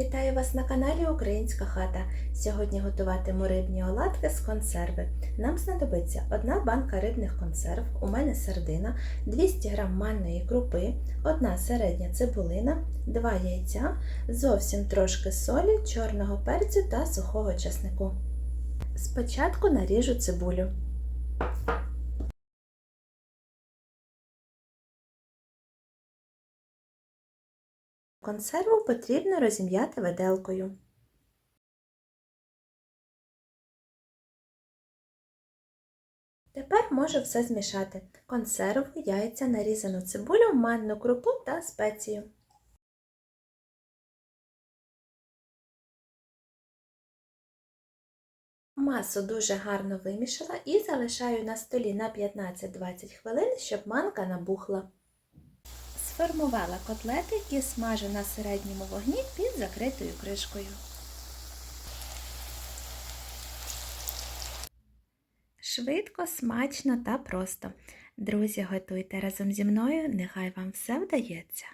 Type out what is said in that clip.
Вітаю вас на каналі Українська хата. Сьогодні готуватиму рибні оладки з консерви. Нам знадобиться одна банка рибних консерв, у мене сардина, 200 г манної крупи, одна середня цибулина, 2 яйця, зовсім трошки солі, чорного перцю та сухого чеснику. Спочатку наріжу цибулю. Консерву потрібно розім'яти виделкою. Тепер можу все змішати: консерву, яйця, нарізану цибулю, манну крупу та спецію. Масу дуже гарно вимішала і залишаю на столі на 15-20 хвилин, щоб манка набухла. Сформувала котлети, які смажу на середньому вогні під закритою кришкою. Швидко, смачно та просто. Друзі, готуйте разом зі мною, нехай вам все вдається.